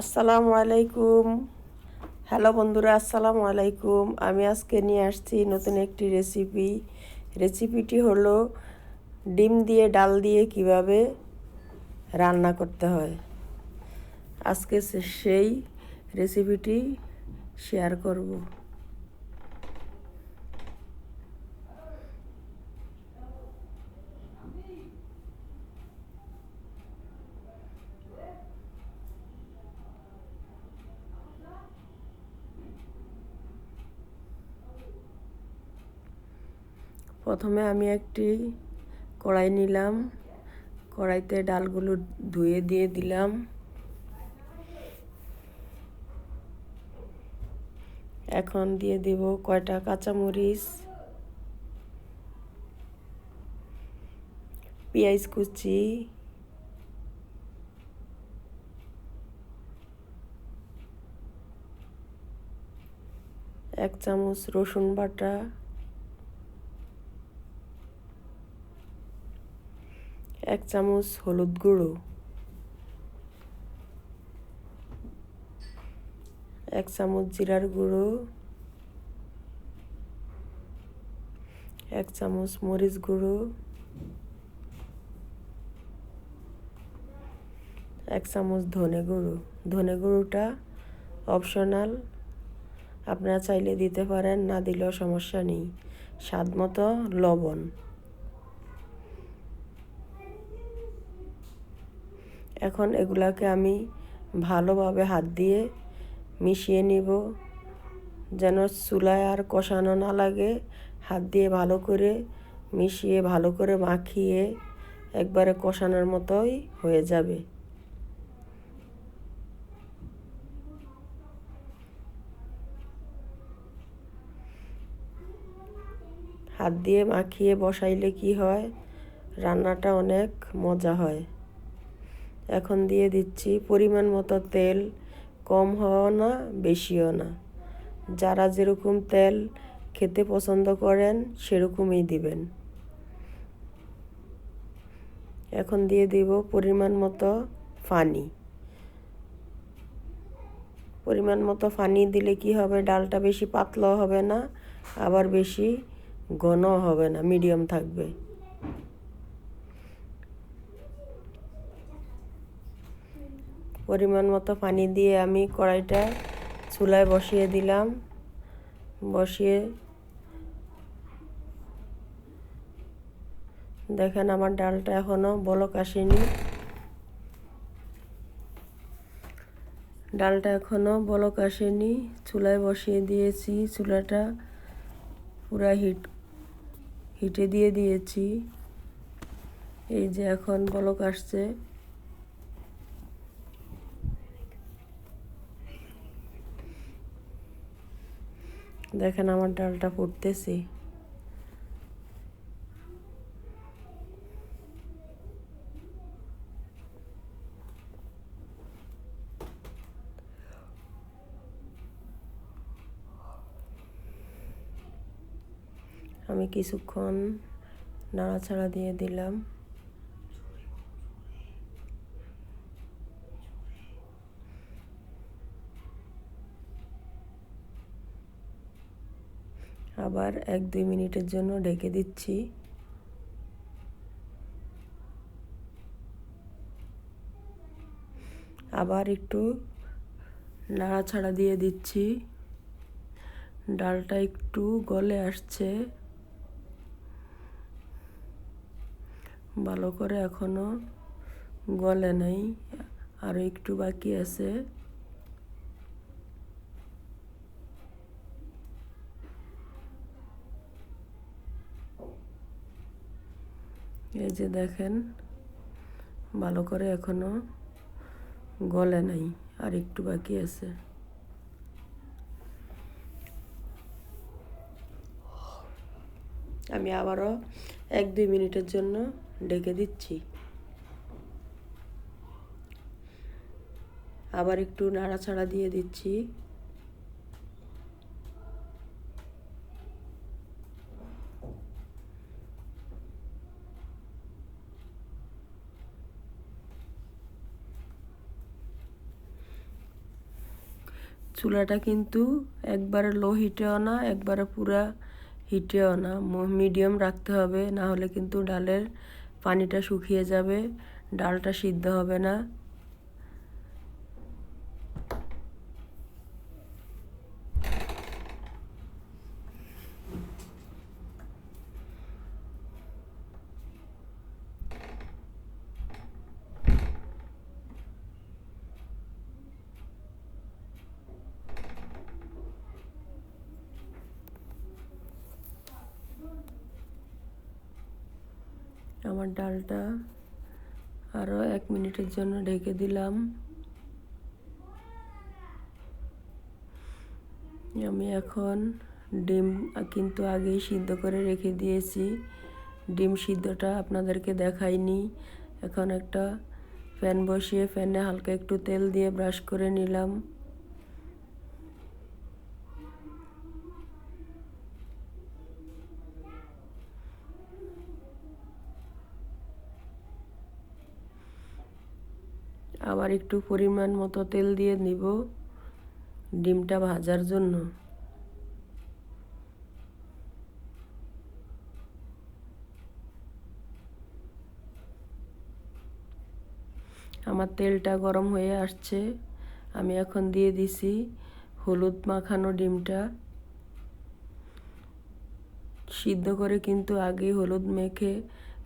আসসালামু আলাইকুম। হ্যালো বন্ধুরা, আসসালামু আলাইকুম। আমি আজকে নিয়ে আসছি নতুন একটি রেসিপি। রেসিপিটি হলো ডিম দিয়ে ডাল দিয়ে কীভাবে রান্না করতে হয়। আজকে সেই রেসিপিটি শেয়ার করব। প্রথমে আমি একটি কড়াই নিলাম। কড়াইতে ডালগুলো ধুয়ে দিয়ে দিলাম। এখন দিয়ে দিব কয়টা কাঁচামরিচ, পেঁয়াজ কুচি, এক চামচ রসুন বাটা এক চামচ হলুদ গুঁড়ো, এক চামচ জিরার গুঁড়ো, এক চামচ মরিচ গুঁড়ো, এক চামচ ধনে গুঁড়ো। ধনে গুঁড়োটা অপশনাল আপনারা চাইলে দিতে পারেন, না দিলেও সমস্যা নেই। স্বাদ মতো লবণ। এখন এগুলাকে আমি ভালোভাবে হাত দিয়ে মিশিয়ে নিব, যেন চুলায় আর কষানো না লাগে। হাত দিয়ে ভালো করে মিশিয়ে, ভালো করে মাখিয়ে একবারে কষানোর মতোই হয়ে যাবে। হাত দিয়ে মাখিয়ে বসাইলে কি হয়? রান্নাটা অনেক মজা হয়। এখন দিয়ে দিচ্ছি পরিমাণ মতো তেল। কম হওয়া না, বেশিও না। যারা যেরকম তেল খেতে পছন্দ করেন, সেরকমই দিবেন। এখন দিয়ে দিব পরিমাণ মতো ফানি। পরিমাণ মতো ফানি দিলে কি হবে? ডালটা বেশি পাতলাও হবে না, আবার বেশি ঘন হবে না, মিডিয়াম থাকবে। পরিমাণ মতো পানি দিয়ে আমি কড়াইটা চুলায় বসিয়ে দিলাম। বসিয়ে দেখেন আমার ডালটা এখনও বলক আসেনি। ডালটা এখনও বলক আসেনি। চুলায় বসিয়ে দিয়েছি, চুলাটা পুরা হিট, হিটে দিয়ে দিয়েছি। এই যে এখন বলক আসছে। দেখেন আমার ডালটা ফুটতেছে। আমি কিছুক্ষণ নাড়াচাড়া দিয়ে দিলাম। আবার এক দুই মিনিটের জন্য ঢেকে দিচ্ছি। আবার একটু নাড়াছাড়া দিয়ে দিচ্ছি। ডালটা একটু গলে আসছে। ভালো করে এখনও গলে নাই আরও একটু বাকি আছে। এই যে দেখেন, ভালো করে এখনও গলে নাই, আর একটু বাকি আছে। আমি আবারও এক দুই মিনিটের জন্য ডেকে দিচ্ছি। আবার একটু নাড়াচাড়া দিয়ে দিচ্ছি। চুলাটা কিন্তু একবারে লো হিটেও না, একবারে পুরা হিটেও না। মিডিয়াম রাখতে হবে, না হলে কিন্তু ডালের পানিটা শুকিয়ে যাবে, ডালটা সিদ্ধ হবে না। আমার ডালটা আরও এক মিনিটের জন্য ঢেকে দিলাম। আমি এখন ডিম কিন্তু আগেই সিদ্ধ করে রেখে দিয়েছি। ডিম সিদ্ধটা আপনাদেরকে দেখাইনি। এখন একটা ফ্যান বসিয়ে ফ্যানে হালকা একটু তেল দিয়ে ব্রাশ করে নিলাম। আবার একটু পরিমাণ মতো তেল দিয়ে নিব ডিমটা ভাজার জন্য। আমার তেলটা গরম হয়ে আসছে, আমি এখন দিয়ে দিছি হলুদ মাখানো ডিমটা। সিদ্ধ করে কিন্তু আগে হলুদ মেখে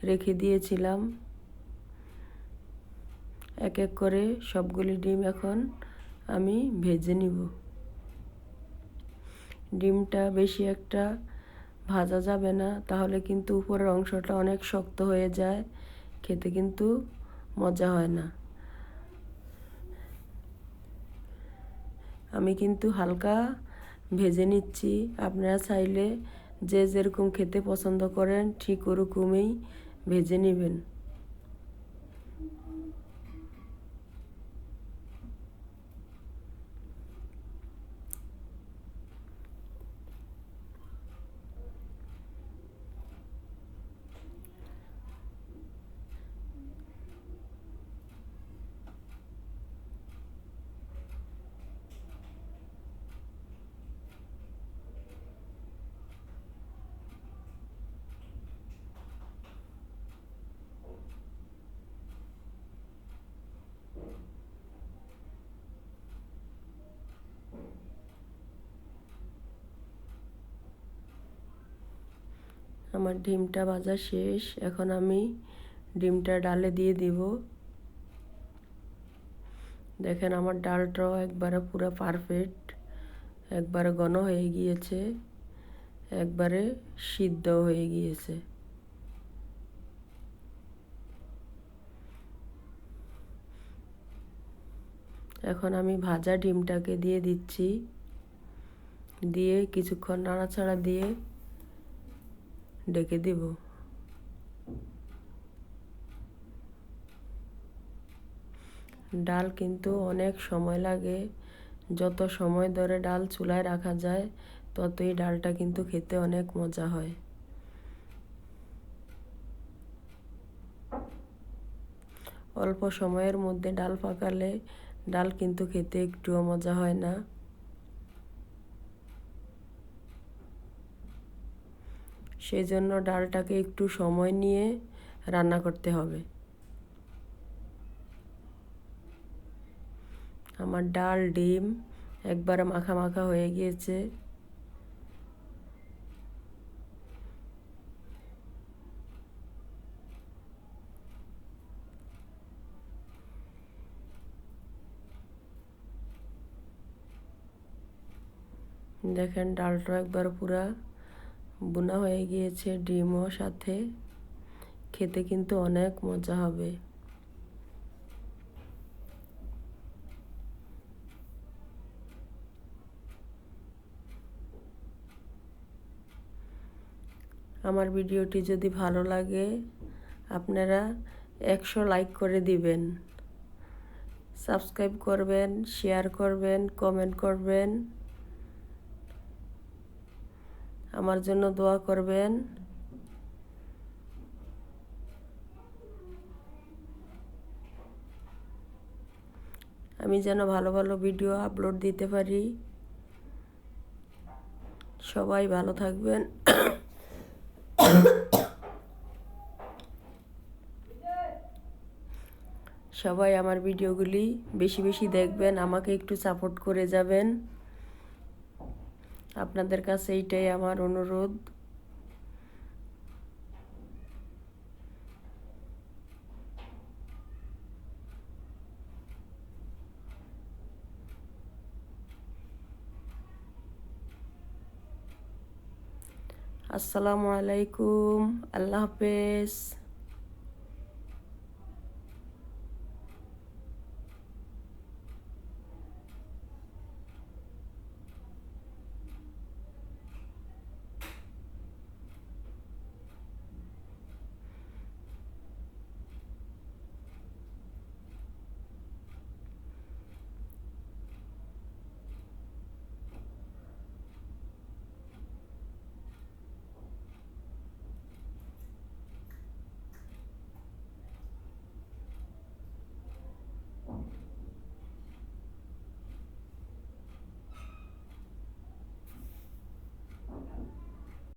রেখে দিয়েছিলাম। এক এক করে সবগুলি ডিম এখন আমি ভেজে নিব। ডিমটা বেশি একটা ভাজা যাবে না, তাহলে কিন্তু উপরের অংশটা অনেক শক্ত হয়ে যায়, খেতে কিন্তু মজা হয় না। আমি কিন্তু হালকা ভেজে নিচ্ছি, আপনারা চাইলে যে যেরকম খেতে পছন্দ করেন ঠিক ওরকমই ভেজে নেবেন। আমার ডিমটা ভাজা শেষ। এখন আমি ডিমটা ডালে দিয়ে দিব। দেখেন আমার ডালটাও একবারে পুরো পারফেক্ট একবারে ঘন হয়ে গিয়েছে, একবারে সিদ্ধ হয়ে গিয়েছে। এখন আমি ভাজা ডিমটাকে দিয়ে দিচ্ছি। দিয়ে কিছুক্ষণ নাড়াচাড়া দিয়ে ডেকে দিব। ডাল কিন্তু অনেক সময় লাগে। যত সময় ধরে ডাল চুলায় রাখা যায়, ততই ডালটা কিন্তু খেতে অনেক মজা হয়। অল্প সময়ের মধ্যে ডাল পাকালে ডাল কিন্তু খেতে একটুও মজা হয় না। সেই জন্য ডালটাকে একটু সময় নিয়ে রান্না করতে হবে। আমার ডাল, ডিম একবার মাখা মাখা হয়ে গিয়েছে। দেখেন ডালটা একবার পুরা বোনা হয়ে গিয়েছে ডিমও সাথে। খেতে কিন্তু অনেক মজা হবে। আমার ভিডিওটি যদি ভালো লাগে, আপনারা একশো লাইক করে দিবেন। সাবস্ক্রাইব করবেন, শেয়ার করবেন, কমেন্ট করবেন। আমার জন্য দোয়া করবেন। আমি যেন ভালো ভালো ভিডিও আপলোড দিতে পারি। সবাই ভালো থাকবেন। সবাই আমার ভিডিওগুলি বেশি বেশি দেখবেন, আমাকে একটু সাপোর্ট করে যাবেন। আপনাদের কাছে এইটাই আমার অনুরোধ। আসসালামু আলাইকুম আল্লাহ হাফেজ।